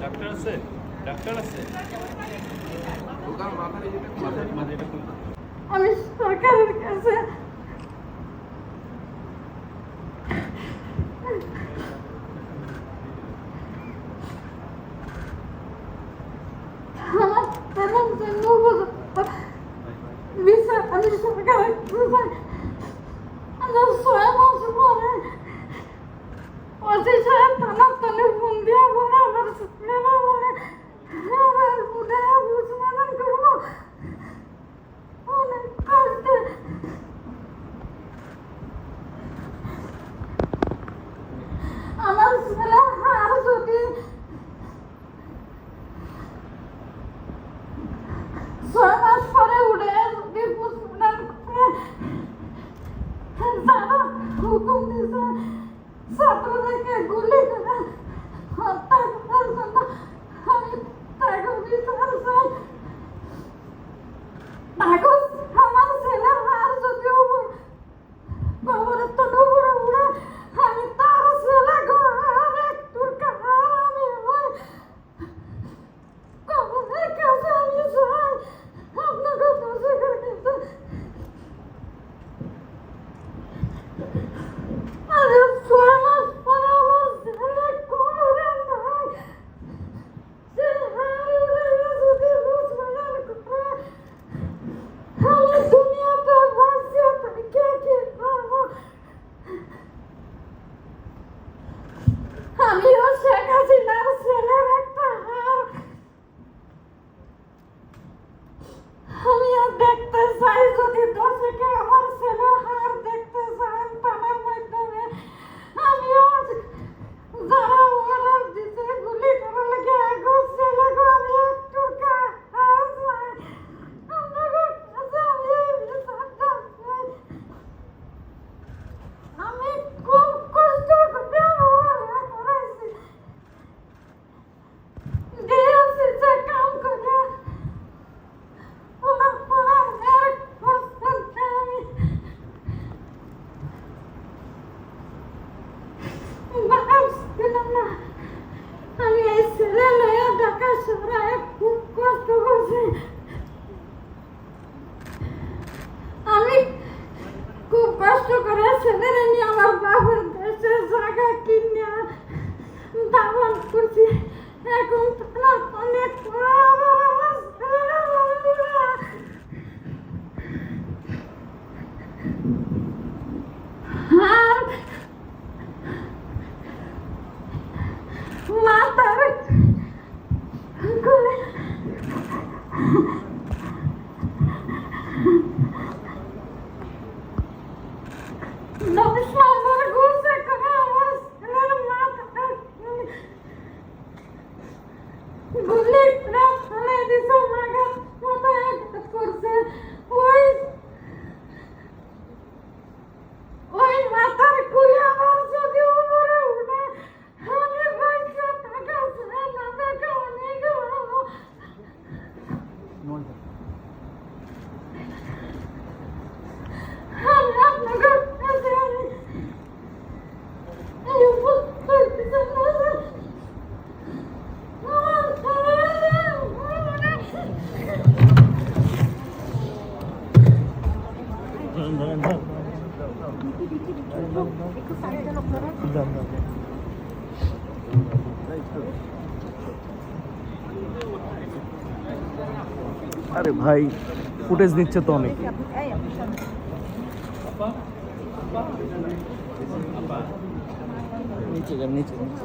Doctor আছে? Doctor আছে? আমি সরকারের কাছে said, I'm just gonna go. He was like, I'm just so I want you want it. Or did you have enough to live one day when I was never wanted? দাবাল করছি। এখন তারা অনেক মাতার করে Ulit na! Ulit! Isa man! আরে ভাই footage দিচ্ছে তো অনেক। নিচে যান নিচে নিচে